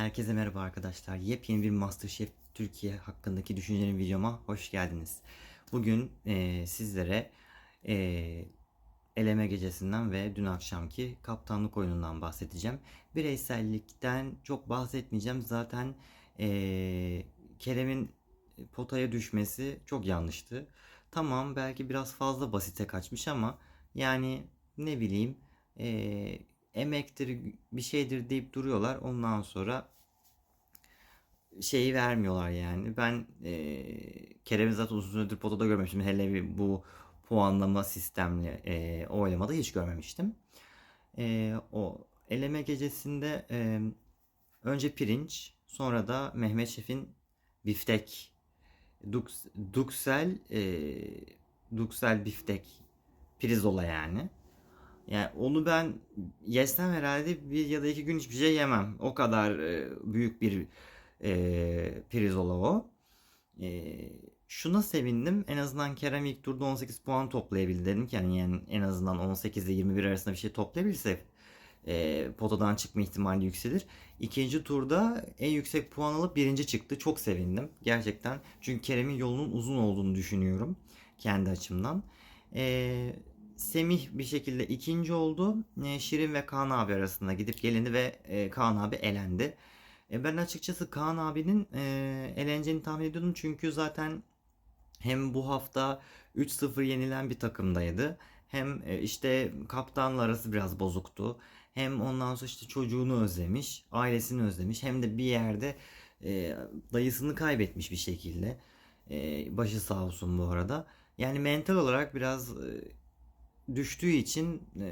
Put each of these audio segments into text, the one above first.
Herkese merhaba arkadaşlar. Yepyeni bir MasterChef Türkiye hakkındaki düşüncelerim videoma hoş geldiniz. Bugün e, sizlere e, eleme gecesinden ve dün akşamki kaptanlık oyunundan bahsedeceğim. Bireysellikten çok bahsetmeyeceğim. Zaten e, Kerem'in potaya düşmesi çok yanlıştı. Tamam belki biraz fazla basite kaçmış ama yani ne bileyim e, emektir bir şeydir deyip duruyorlar. Ondan sonra şeyi vermiyorlar yani. Ben e, Kerem'i zaten uzun süredir potada görmemiştim. Hele bir bu puanlama sistemli e, oylamada hiç görmemiştim. E, o eleme gecesinde e, önce pirinç sonra da Mehmet Şef'in biftek Dux, Duksel e, Duksel biftek Pirzola yani. Yani onu ben yesem herhalde bir ya da iki gün hiçbir şey yemem. O kadar e, büyük bir e, pirzola o. E, şuna sevindim. En azından Kerem ilk turda 18 puan toplayabildi. Dedim ki yani, yani en azından 18 ile 21 arasında bir şey toplayabilirse e, potadan çıkma ihtimali yükselir. İkinci turda en yüksek puan alıp birinci çıktı. Çok sevindim. Gerçekten. Çünkü Kerem'in yolunun uzun olduğunu düşünüyorum. Kendi açımdan. Eee Semih bir şekilde ikinci oldu. E, Şirin ve Kaan abi arasında gidip gelindi ve e, Kaan abi elendi. E, ben açıkçası Kaan abinin e, eleneceğini tahmin ediyordum. Çünkü zaten hem bu hafta 3-0 yenilen bir takımdaydı. Hem e, işte kaptanla arası biraz bozuktu. Hem ondan sonra işte çocuğunu özlemiş, ailesini özlemiş. Hem de bir yerde e, dayısını kaybetmiş bir şekilde. E, başı sağ olsun bu arada. Yani mental olarak biraz e, düştüğü için e,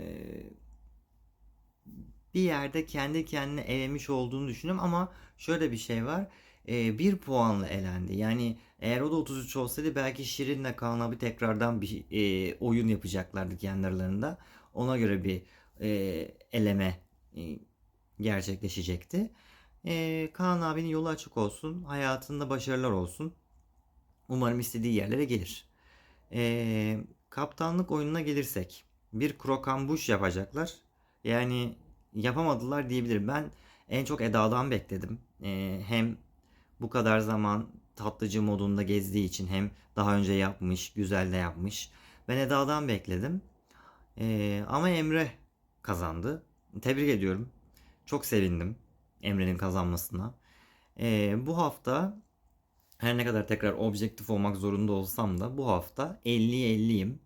bir yerde kendi kendine elemiş olduğunu düşünüyorum ama şöyle bir şey var. E, bir puanla elendi. Yani eğer o da 33 olsaydı belki Şirin'le Kaan abi tekrardan bir e, oyun yapacaklardı kendi aralarında. Ona göre bir e, eleme e, gerçekleşecekti. E, Kaan abinin yolu açık olsun. Hayatında başarılar olsun. Umarım istediği yerlere gelir. Eee kaptanlık oyununa gelirsek bir krokambuş yapacaklar. Yani yapamadılar diyebilirim. Ben en çok Eda'dan bekledim. Ee, hem bu kadar zaman tatlıcı modunda gezdiği için hem daha önce yapmış, güzel de yapmış. Ben Eda'dan bekledim. Ee, ama Emre kazandı. Tebrik ediyorum. Çok sevindim Emre'nin kazanmasına. Ee, bu hafta her ne kadar tekrar objektif olmak zorunda olsam da bu hafta 50'ye 50'yim.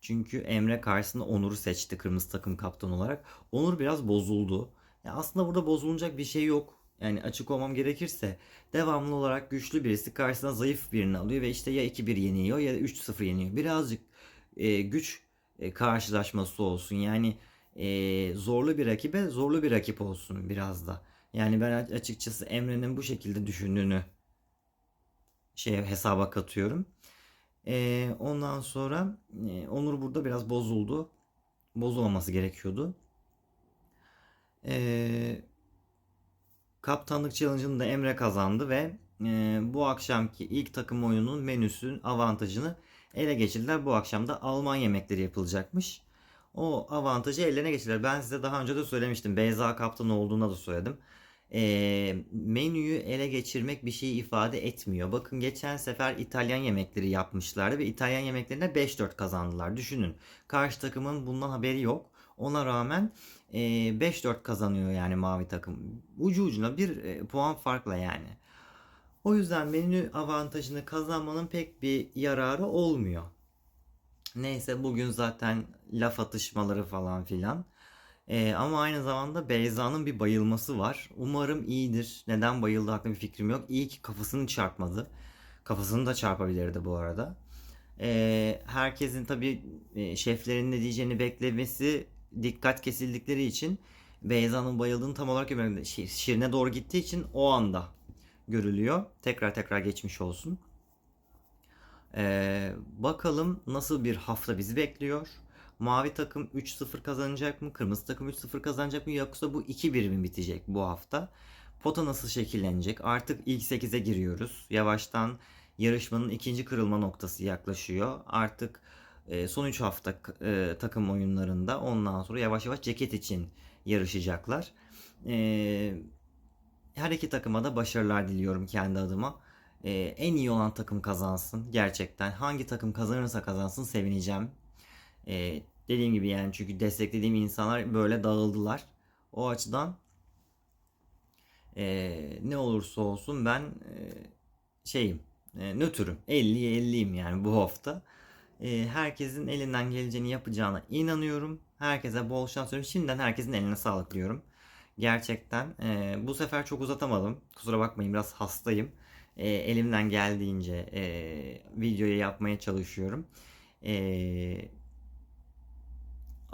Çünkü Emre karşısında Onur'u seçti kırmızı takım kaptan olarak. Onur biraz bozuldu. Ya aslında burada bozulacak bir şey yok. Yani açık olmam gerekirse devamlı olarak güçlü birisi karşısına zayıf birini alıyor ve işte ya 2-1 yeniyor ya da 3-0 yeniyor. Birazcık e, güç e, karşılaşması olsun. Yani e, zorlu bir rakibe zorlu bir rakip olsun biraz da. Yani ben açıkçası Emre'nin bu şekilde düşündüğünü şey hesaba katıyorum. E, ondan sonra e, Onur burada biraz bozuldu. Bozulmaması gerekiyordu. E, kaptanlık challenge'ını da Emre kazandı ve e, bu akşamki ilk takım oyununun menüsünün avantajını ele geçirdiler. Bu akşam da Alman yemekleri yapılacakmış. O avantajı ellerine geçirdiler. Ben size daha önce de söylemiştim. Beyza kaptan olduğuna da söyledim e, menüyü ele geçirmek bir şey ifade etmiyor. Bakın geçen sefer İtalyan yemekleri yapmışlardı ve İtalyan yemeklerine 5-4 kazandılar. Düşünün karşı takımın bundan haberi yok. Ona rağmen e, 5-4 kazanıyor yani mavi takım. Ucu ucuna bir e, puan farkla yani. O yüzden menü avantajını kazanmanın pek bir yararı olmuyor. Neyse bugün zaten laf atışmaları falan filan. Ee, ama aynı zamanda Beyza'nın bir bayılması var. Umarım iyidir. Neden bayıldı hakkında bir fikrim yok. İyi ki kafasını çarpmadı. Kafasını da çarpabilirdi bu arada. Ee, herkesin tabii e, şeflerin ne diyeceğini beklemesi dikkat kesildikleri için Beyza'nın bayıldığını tam olarak görmüyorum. Şirine doğru gittiği için o anda görülüyor. Tekrar tekrar geçmiş olsun. Ee, bakalım nasıl bir hafta bizi bekliyor. Mavi takım 3-0 kazanacak mı? Kırmızı takım 3-0 kazanacak mı? Yoksa bu 2-1 mi bitecek bu hafta? Pota nasıl şekillenecek? Artık ilk 8'e giriyoruz. Yavaştan yarışmanın ikinci kırılma noktası yaklaşıyor. Artık e, son 3 hafta e, takım oyunlarında ondan sonra yavaş yavaş ceket için yarışacaklar. E, her iki takıma da başarılar diliyorum kendi adıma. En iyi olan takım kazansın gerçekten. Hangi takım kazanırsa kazansın sevineceğim. Dediğim gibi yani çünkü desteklediğim insanlar böyle dağıldılar. O açıdan ee, ne olursa olsun ben e, şeyim e, nötrüm 50'ye 50'yim yani bu hafta. E, herkesin elinden geleceğini yapacağına inanıyorum. Herkese bol şans diliyorum. Şimdiden herkesin eline sağlık diliyorum. Gerçekten e, bu sefer çok uzatamadım. Kusura bakmayın biraz hastayım. E, elimden geldiğince e, videoyu yapmaya çalışıyorum. E,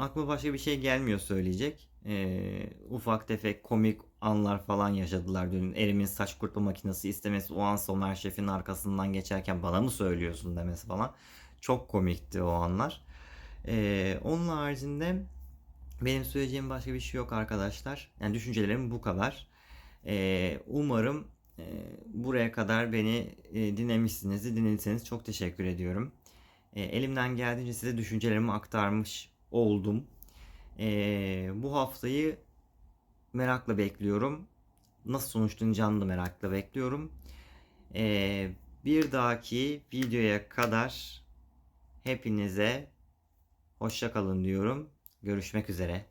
aklıma başka bir şey gelmiyor söyleyecek. E, ufak tefek komik anlar falan yaşadılar dün. Erim'in saç kurutma makinesi istemesi o an Somer Şef'in arkasından geçerken bana mı söylüyorsun demesi falan. Çok komikti o anlar. E, onun haricinde benim söyleyeceğim başka bir şey yok arkadaşlar. Yani düşüncelerim bu kadar. Ee, umarım e, buraya kadar beni e, dinlemişsinizdir. Dinlediyseniz çok teşekkür ediyorum. E, elimden geldiğince size düşüncelerimi aktarmış oldum. E, bu haftayı merakla bekliyorum. Nasıl sonuçlanacağını da merakla bekliyorum. E, bir dahaki videoya kadar hepinize hoşça kalın diyorum. Görüşmek üzere.